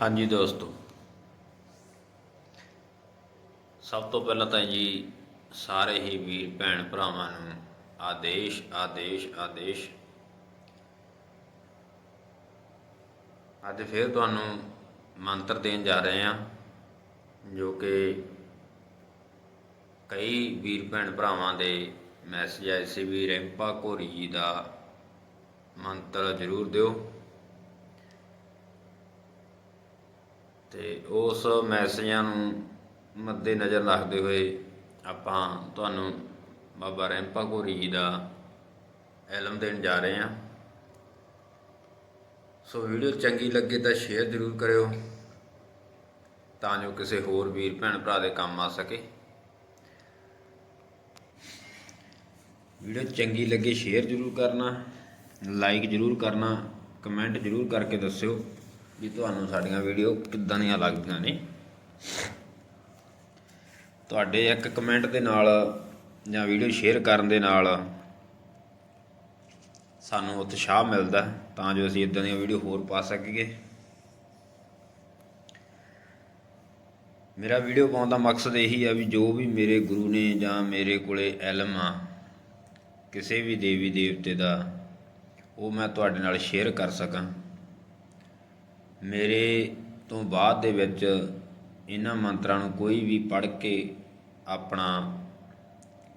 ਹਾਂਜੀ ਦੋਸਤੋ। ਸਭ ਤੋਂ ਪਹਿਲਾਂ ਤਾਂ ਜੀ ਸਾਰੇ ਹੀ ਵੀਰ ਭੈਣ ਭਰਾਵਾਂ ਨੂੰ ਆਦੇਸ਼ ਆਦੇਸ਼ ਆਦੇਸ਼। ਅੱਜ ਫਿਰ ਤੁਹਾਨੂੰ ਮੰਤਰ ਦੇਣ ਜਾ ਰਹੇ ਹਾਂ, ਜੋ ਕਿ ਕਈ ਵੀਰ ਭੈਣ ਭਰਾਵਾਂ ਦੇ ਮੈਸੇਜ ਆਏ ਸੀ ਵੀ ਰਿੰਪਾ ਘੋਰੀ ਜੀ ਦਾ ਮੰਤਰ ਜ਼ਰੂਰ ਦਿਓ। ਤੇ ਉਸ ਮੈਸੇਜਾਂ ਨੂੰ ਮੱਦੇ ਨਜ਼ਰ ਰੱਖਦੇ ਹੋਏ ਆਪਾਂ ਤੁਹਾਨੂੰ ਬਾਬਾ ਰੈਂਪਾ ਘੋਰੀ ਜੀ ਦਾ ਐਲਮ ਦੇਣ ਜਾ ਰਹੇ ਹਾਂ। ਸੋ ਵੀਡੀਓ ਚੰਗੀ ਲੱਗੇ ਤਾਂ ਸ਼ੇਅਰ ਜ਼ਰੂਰ ਕਰਿਓ ਤਾਂ ਜੋ ਕਿਸੇ ਹੋਰ ਵੀਰ, ਭੈਣ ਭਰਾ ਦੇ ਕੰਮ ਆ ਸਕੇ। ਵੀਡੀਓ ਚੰਗੀ ਲੱਗੇ ਸ਼ੇਅਰ ਜ਼ਰੂਰ ਕਰਨਾ, ਲਾਈਕ ਜ਼ਰੂਰ ਕਰਨਾ, ਕਮੈਂਟ ਜ਼ਰੂਰ ਕਰਕੇ ਦੱਸਿਓ। ਵੀ ਤੁਹਾਨੂੰ ਸਾਡੀਆਂ ਵੀਡੀਓ ਕਿੱਦਾਂ ਦੀਆਂ ਲੱਗਦੀਆਂ ਨੇ। ਤੁਹਾਡੇ ਇੱਕ ਕਮੈਂਟ ਦੇ ਨਾਲ ਜਾਂ ਵੀਡੀਓ ਸ਼ੇਅਰ ਕਰਨ ਦੇ ਨਾਲ ਸਾਨੂੰ ਉਤਸ਼ਾਹ ਮਿਲਦਾ ਤਾਂ ਜੋ ਅਸੀਂ ਇਦਾਂ ਦੀਆਂ ਵੀਡੀਓ ਹੋਰ ਪਾ ਸਕੀਏ। ਮੇਰਾ ਵੀਡੀਓ ਪਾਉਣ ਦਾ ਮਕਸਦ ਇਹੀ ਆ ਵੀ ਜੋ ਵੀ ਮੇਰੇ ਗੁਰੂ ਨੇ ਜਾਂ ਮੇਰੇ ਕੋਲੇ ਇਲਮ ਆ, ਕਿਸੇ ਵੀ ਦੇਵੀ ਦੇਵਤੇ ਦਾ, ਉਹ ਮੈਂ ਤੁਹਾਡੇ ਨਾਲ ਸ਼ੇਅਰ ਕਰ ਸਕਾਂ। ਮੇਰੇ ਤੋਂ ਬਾਅਦ ਦੇ ਵਿੱਚ ਇਹਨਾਂ ਮੰਤਰਾਂ ਨੂੰ ਕੋਈ ਵੀ ਪੜ੍ਹ ਕੇ ਆਪਣਾ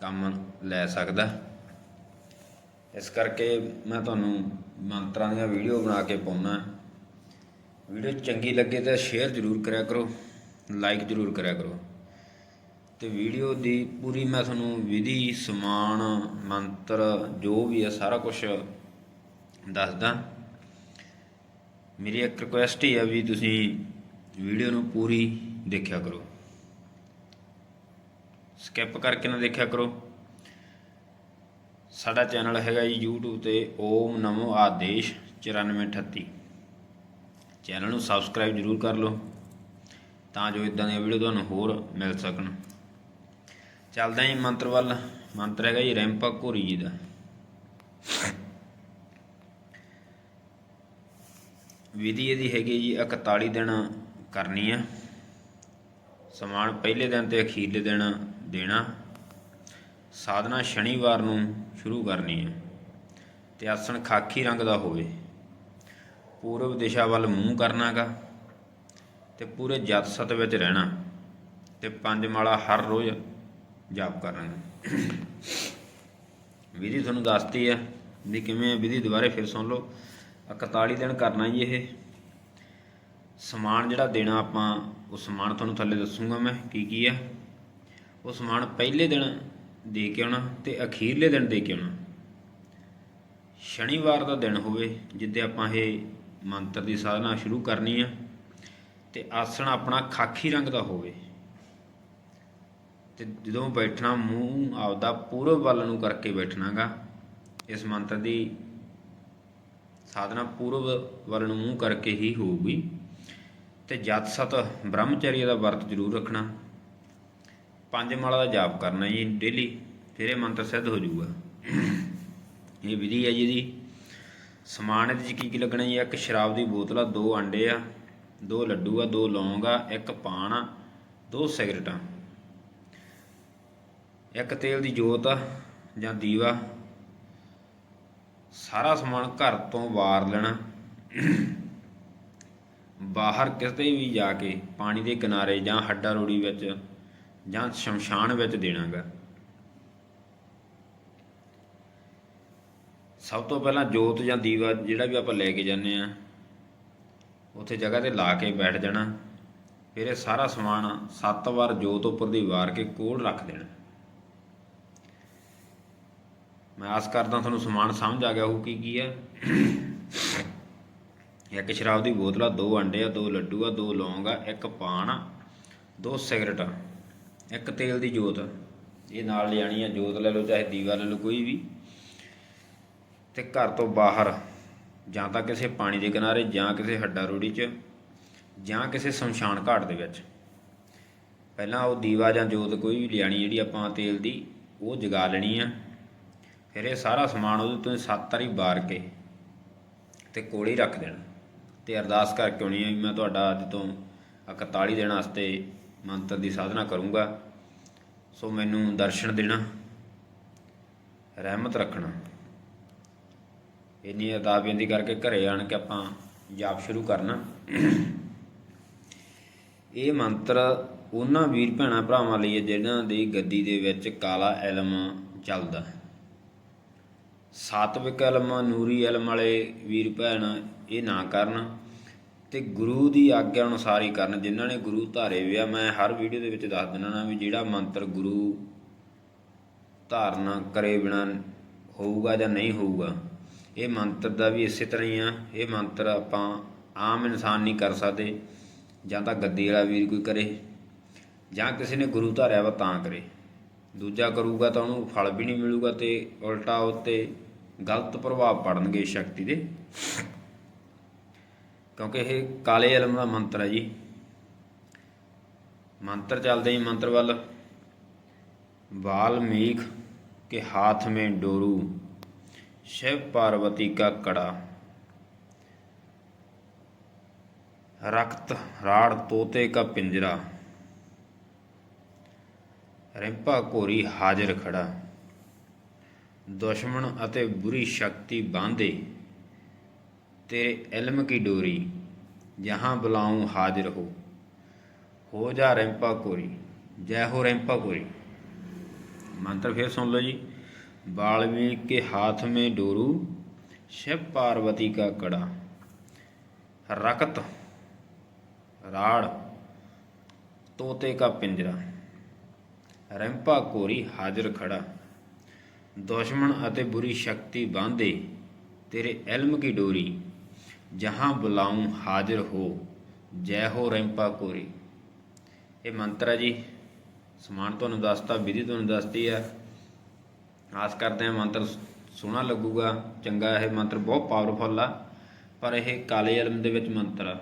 ਕੰਮ ਲੈ ਸਕਦਾ। ਇਸ ਕਰਕੇ ਮੈਂ ਤੁਹਾਨੂੰ ਮੰਤਰਾਂ ਦੀਆਂ ਵੀਡੀਓ ਬਣਾ ਕੇ ਪਾਉਣਾ ਵੀਡੀਓ ਚੰਗੀ ਲੱਗੇ ਤਾਂ ਸ਼ੇਅਰ ਜ਼ਰੂਰ ਕਰਿਆ ਕਰੋ ਲਾਈਕ ਜ਼ਰੂਰ ਕਰਿਆ ਕਰੋ। ਤੇ ਵੀਡੀਓ ਦੀ ਪੂਰੀ ਮੈਂ ਤੁਹਾਨੂੰ ਵਿਧੀ, ਸਮਾਨ, ਮੰਤਰ ਜੋ ਵੀ ਹੈ ਸਾਰਾ ਕੁਝ ਦੱਸਦਾ। ਮੇਰੀ ਇੱਕ ਰਿਕੁਐਸਟ ਹੀ ਆ ਵੀ ਤੁਸੀਂ ਵੀਡੀਓ ਨੂੰ ਪੂਰੀ ਦੇਖਿਆ ਕਰੋ। ਸਕਿਪ ਕਰਕੇ ਨਾ ਦੇਖਿਆ ਕਰੋ। ਸਾਡਾ ਚੈਨਲ ਹੈਗਾ ਜੀ YouTube ਤੇ ਓਮ ਨਮੋ ਆਦੇਸ਼ 9438 ਚੈਨਲ ਨੂੰ ਸਬਸਕ੍ਰਾਈਬ ਜ਼ਰੂਰ ਕਰ ਲਓ, ਤਾਂ ਜੋ ਇਦਾਂ ਦੀਆਂ ਵੀਡੀਓ ਤੁਹਾਨੂੰ ਹੋਰ ਮਿਲ ਸਕਣ। ਚੱਲਦਾ ਜੀ ਮੰਤਰ ਵੱਲ। ਮੰਤਰ ਹੈਗਾ ਜੀ ਰੈਂਪਾ ਘੋਰੀ ਜੀ ਦਾ। ਵਿਧੀ ਇਹਦੀ ਹੈਗੀ ਜੀ 41 ਦਿਨ ਕਰਨੀ ਆ। ਸਮਾਨ ਪਹਿਲੇ ਦਿਨ ਤੇ ਅਖੀਰਲੇ ਦਿਨ ਦੇਣਾ। ਸਾਧਨਾ ਸ਼ਨੀਵਾਰ ਨੂੰ ਸ਼ੁਰੂ ਕਰਨੀ ਹੈ ਤੇ ਆਸਣ ਖਾਕੀ ਰੰਗ ਦਾ ਹੋਵੇ। ਪੂਰਬ ਦਿਸ਼ਾ ਵੱਲ ਮੂੰਹ ਕਰਨਾਗਾ ਤੇ ਪੂਰੇ ਜਤ ਸਤ ਵਿੱਚ ਰਹਿਣਾ ਤੇ ਪੰਜ ਮਾਲਾ ਹਰ ਰੋਜ਼ ਜਾਪ ਕਰਨਾ ਵਿਧੀ ਤੁਹਾਨੂੰ ਦੱਸਤੀ ਹੈ ਵੀ ਕਿਵੇਂ ਵਿਧੀ ਦੁਬਾਰੇ ਫਿਰ ਸੁਣ ਲਓ। 41 ਦਿਨ ਕਰਨਾ ਜੀ ਇਹ। ਸਮਾਨ ਜਿਹੜਾ ਦੇਣਾ ਆਪਾਂ, ਉਹ ਸਮਾਨ ਤੁਹਾਨੂੰ ਥੱਲੇ ਦੱਸੂਗਾ ਮੈਂ ਕੀ ਕੀ ਆ। ਉਹ ਸਮਾਨ ਪਹਿਲੇ ਦਿਨ ਦੇ ਕੇ ਆਉਣਾ ਤੇ ਅਖੀਰਲੇ ਦਿਨ ਦੇ ਕੇ ਆਉਣਾ। ਸ਼ਨੀਵਾਰ ਦਾ ਦਿਨ ਹੋਵੇ, ਜਿੱਦੇ ਆਪਾਂ ਇਹ ਮੰਤਰ ਦੀ ਸਾਧਨਾ ਸ਼ੁਰੂ ਕਰਨੀ ਆ ਤੇ ਆਸਣ ਆਪਣਾ ਖਾਕੀ ਰੰਗ ਦਾ ਹੋਵੇ। ਤੇ ਜਦੋਂ ਬੈਠਣਾ ਮੂੰਹ ਆਪਦਾ ਪੂਰਬ ਵੱਲ ਨੂੰ ਕਰਕੇ ਬੈਠਣਾਗਾ, ਇਸ ਮੰਤਰ ਦੀ ਸਾਧਨਾ ਪੂਰਬ ਵੱਲ ਨੂੰ ਮੂੰਹ ਕਰਕੇ ਹੀ ਹੋਊਗੀ। ਤੇ ਜਤ ਸਤ ਬ੍ਰਹਮਚਰੀ ਦਾ ਵਰਤ ਜ਼ਰੂਰ ਰੱਖਣਾ। ਪੰਜ ਮਾਲਾ ਦਾ ਜਾਪ ਕਰਨਾ ਜੀ ਡੇਲੀ ਫਿਰ ਇਹ ਮੰਤਰ ਸਿੱਧ ਹੋ ਜਾਊਗਾ। ਇਹ ਵਿਧੀ ਹੈ ਜੀ ਦੀ ਸਮਾਨ ਇਹਦੇ 'ਚ ਕੀ ਕੀ ਲੱਗਣਾ ਜੀ? ਇੱਕ ਸ਼ਰਾਬ ਦੀ ਬੋਤਲ ਆ, ਦੋ ਅੰਡੇ ਆ, ਦੋ ਲੱਡੂ ਆ, ਦੋ ਲੌਂਗ ਆ, ਇੱਕ ਪਾਨ ਆ, ਦੋ ਸਿਗਰਟਾਂ। ਇੱਕ ਤੇਲ ਦੀ ਜੋਤ ਆ ਜਾਂ ਦੀਵਾ ਸਾਰਾ ਸਮਾਨ ਘਰ ਤੋਂ ਵਾਰ ਲੈਣਾ। ਬਾਹਰ ਕਿਤੇ ਵੀ ਜਾ ਕੇ ਪਾਣੀ ਦੇ ਕਿਨਾਰੇ ਜਾਂ ਹੱਡਾ ਰੋੜੀ ਵਿੱਚ ਜਾਂ ਸ਼ਮਸ਼ਾਨ ਵਿੱਚ ਦੇਣਾਗਾ। ਸਭ ਤੋਂ ਪਹਿਲਾਂ ਜੋਤ ਜਾਂ ਦੀਵਾ ਜਿਹੜਾ ਵੀ ਆਪਾਂ ਲੈ ਕੇ ਜਾਂਦੇ ਆ ਉੱਥੇ ਜਗ੍ਹਾ ਤੇ ਲਾ ਕੇ ਬੈਠ ਜਾਣਾ। ਫਿਰ ਇਹ ਸਾਰਾ ਸਮਾਨ ਸੱਤ ਵਾਰ ਜੋਤ ਉੱਪਰ ਦੀ ਵਾਰ ਕੇ ਕੋਲ ਰੱਖ ਦੇਣਾ। ਮੈਂ ਆਸ ਕਰਦਾ ਤੁਹਾਨੂੰ ਸਮਾਨ ਸਮਝ ਆ ਗਿਆ ਹੋਊ ਕੀ ਕੀ ਹੈ। ਇੱਕ ਸ਼ਰਾਬ ਦੀ ਬੋਤਲ ਆ, ਦੋ ਅੰਡੇ ਆ, ਦੋ ਲੱਡੂ ਆ, ਦੋ ਲੌਂਗ ਆ, ਇੱਕ ਪਾਨ ਆ, ਦੋ ਸਿਗਰਟ ਆ, ਇੱਕ ਤੇਲ ਦੀ ਜੋਤ ਇਹ ਨਾਲ ਲਿਆਣੀ ਆ, ਜੋਤ ਲੈ ਲਓ, ਚਾਹੇ ਦੀਵਾ ਲੈ ਲਓ, ਕੋਈ ਵੀ। ਤੇ ਘਰ ਤੋਂ ਬਾਹਰ, ਜਾਂ ਤਾਂ ਕਿਸੇ ਪਾਣੀ ਦੇ ਕਿਨਾਰੇ, ਜਾਂ ਕਿਸੇ ਹੱਡਾ ਰੋੜੀ 'ਚ, ਜਾਂ ਕਿਸੇ ਸ਼ਮਸ਼ਾਨ ਘਾਟ ਦੇ ਵਿੱਚ। ਪਹਿਲਾਂ ਉਹ ਦੀਵਾ ਜਾਂ ਜੋਤ ਕੋਈ ਵੀ ਲਿਆਣੀ ਜਿਹੜੀ ਆਪਾਂ ਤੇਲ ਦੀ, ਉਹ ਜਗਾ ਲੈਣੀ ਆ। ਫਿਰ ਇਹ ਸਾਰਾ ਸਮਾਨ ਉਹਦੇ ਤੋਂ ਸੱਤ ਵਾਰੀ ਬਾਰ ਕੇ ਤੇ ਕੋਲੇ ਹੀ ਰੱਖ ਦੇਣਾ ਤੇ ਅਰਦਾਸ ਕਰਕੇ ਆਉਣੀ ਹੈ ਵੀ ਮੈਂ ਤੁਹਾਡਾ ਅੱਜ ਤੋਂ 41 ਦਿਨ ਵਾਸਤੇ ਮੰਤਰ ਦੀ ਸਾਧਨਾ ਕਰੂੰਗਾ। ਸੋ ਮੈਨੂੰ ਦਰਸ਼ਨ ਦੇਣਾ, ਰਹਿਮਤ ਰੱਖਣਾ। ਇੰਨੀ ਅਰਦਾਸ ਬੇਨਤੀ ਕਰਕੇ ਘਰੇ ਆਣ ਕੇ ਆਪਾਂ ਜਾਪ ਸ਼ੁਰੂ ਕਰਨਾ। ਇਹ ਮੰਤਰ ਉਹਨਾਂ ਵੀਰ ਭੈਣਾਂ ਭਰਾਵਾਂ ਲਈ ਹੈ ਜਿਨ੍ਹਾਂ ਦੀ ਗੱਦੀ ਦੇ ਵਿੱਚ ਕਾਲਾ ਇਲਮ ਚੱਲਦਾ ਹੈ। ਸਾਤਵਿਕ ਇਲਮ ਨੂਰੀ ਇਲਮ ਵਾਲੇ ਵੀਰ ਭੈਣ ਇਹ ਨਾ ਕਰਨ ਤੇ ਗੁਰੂ ਦੀ ਆਗਿਆ ਅਨੁਸਾਰ ਹੀ ਕਰਨ, ਜਿਨ੍ਹਾਂ ਨੇ ਗੁਰੂ ਧਾਰੇ ਵਿਆ ਮੈਂ ਹਰ ਵੀਡੀਓ ਦੇ ਵਿੱਚ ਦੱਸ ਦਿੰਦਾ ਨਾ ਵੀ ਜਿਹੜਾ ਮੰਤਰ ਗੁਰੂ ਧਾਰਨਾ ਕਰੇ ਬਿਨਾ ਹੋਊਗਾ ਜਾਂ ਨਹੀਂ ਹੋਊਗਾ, ਇਹ ਮੰਤਰ ਦਾ ਵੀ ਇਸੇ ਤਰ੍ਹਾਂ ਹੀ ਆ। ਇਹ ਮੰਤਰ ਆਪਾਂ ਆਮ ਇਨਸਾਨ ਨਹੀਂ ਕਰ ਸਕਦੇ, ਜਾਂ ਤਾਂ ਗੱਦੀ ਵਾਲਾ ਵੀਰ ਕੋਈ ਕਰੇ, ਜਾਂ ਕਿਸੇ ਨੇ ਗੁਰੂ ਧਾਰਿਆ ਵਾ ਤਾਂ ਕਰੇ। ਦੂਜਾ ਕਰੂਗਾ ਤਾਂ ਉਹਨੂੰ ਫਲ ਵੀ ਨਹੀਂ ਮਿਲੂਗਾ ਤੇ ਉਲਟਾ ਉੱਤੇ ਗਲਤ ਪ੍ਰਭਾਵ ਪੜਨਗੇ ਇਸ ਸ਼ਕਤੀ ਦੇ ਕਿਉਂਕਿ ਇਹ ਕਾਲੇ ਇਲਮ ਦਾ ਮੰਤਰ ਹੈ ਜੀ ਮੰਤਰ ਚੱਲਦੇ ਹੀ ਮੰਤਰ ਵੱਲ वाल्मीक के हाथ में डोरू शिव पार्वती का कड़ा रक्त राड़ तोते का पिंजरा ਰਿੰਪਾ ਘੋਰੀ ਹਾਜ਼ਰ ਖੜਾ ਦੁਸ਼ਮਣ ਅਤੇ ਬੁਰੀ ਸ਼ਕਤੀ ਬਾਂਧੇ ਤੇਰੇ ਇਲਮ ਕੀ ਡੋਰੀ ਜਹਾਂ ਬੁਲਾਉਂ ਹਾਜ਼ਰ ਹੋ ਹੋ ਜਾ ਰਿੰਪਾ ਘੋਰੀ ਜੈ ਹੋ ਰਿੰਪਾ ਘੋਰੀ मंत्र फिर सुन लो जी बाल्मीक के हाथ में डोरू शिव पार्वती का कड़ा रकत राड़ तोते का पिंजरा ਰੈਂਪਾ ਕੋਰੀ ਹਾਜ਼ਰ ਖੜਾ। ਦੁਸ਼ਮਣ ਅਤੇ ਬੁਰੀ ਸ਼ਕਤੀ ਬਾਂਧੇ ਤੇਰੇ ਇਲਮ ਕੀ ਡੋਰੀ। ਜਹਾਂ ਬੁਲਾਉਂ ਹਾਜ਼ਰ ਹੋ, ਜੈ ਹੋ ਰੈਂਪਾ ਕੋਰੀ ਇਹ ਮੰਤਰ ਹੈ ਜੀ, ਸਮਾਨ ਤੁਹਾਨੂੰ ਦੱਸਤਾ, ਵਿਧੀ ਤੁਹਾਨੂੰ ਦੱਸਤੀ ਆ। ਆਸ ਕਰਦੇ ਆ ਮੰਤਰ ਸੋਹਣਾ ਲੱਗੂਗਾ, ਚੰਗਾ, ਇਹ ਮੰਤਰ ਬਹੁਤ ਪਾਵਰਫੁਲ ਆ। ਪਰ ਇਹ ਕਾਲੇ ਇਲਮ ਦੇ ਵਿੱਚ ਮੰਤਰ ਆ।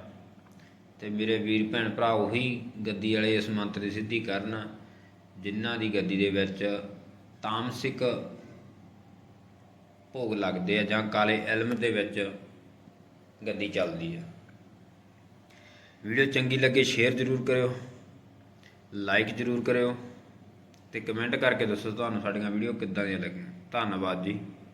ਤੇ ਮੇਰੇ ਵੀਰ ਭੈਣ ਭਰਾ ਉਹੀ ਗੱਦੀ ਵਾਲੇ ਇਸ ਮੰਤਰ ਦੀ ਸਿੱਧੀ ਕਰਨ। ਜਿਨ੍ਹਾਂ ਦੀ ਗੱਦੀ ਦੇ ਵਿੱਚ ਤਾਮਸਿਕ ਭੋਗ ਲੱਗਦੇ ਆ ਜਾਂ ਕਾਲੇ ਇਲਮ ਦੇ ਵਿੱਚ ਗੱਦੀ ਚੱਲਦੀ ਆ। ਵੀਡੀਓ ਚੰਗੀ ਲੱਗੇ ਸ਼ੇਅਰ ਜ਼ਰੂਰ ਕਰਿਓ ਲਾਈਕ ਜ਼ਰੂਰ ਕਰਿਓ ਤੇ ਕਮੈਂਟ ਕਰਕੇ ਦੱਸੋ ਤੁਹਾਨੂੰ ਸਾਡੀਆਂ ਵੀਡੀਓ ਕਿੱਦਾਂ ਦੀਆਂ ਲੱਗੀਆਂ। ਧੰਨਵਾਦ ਜੀ।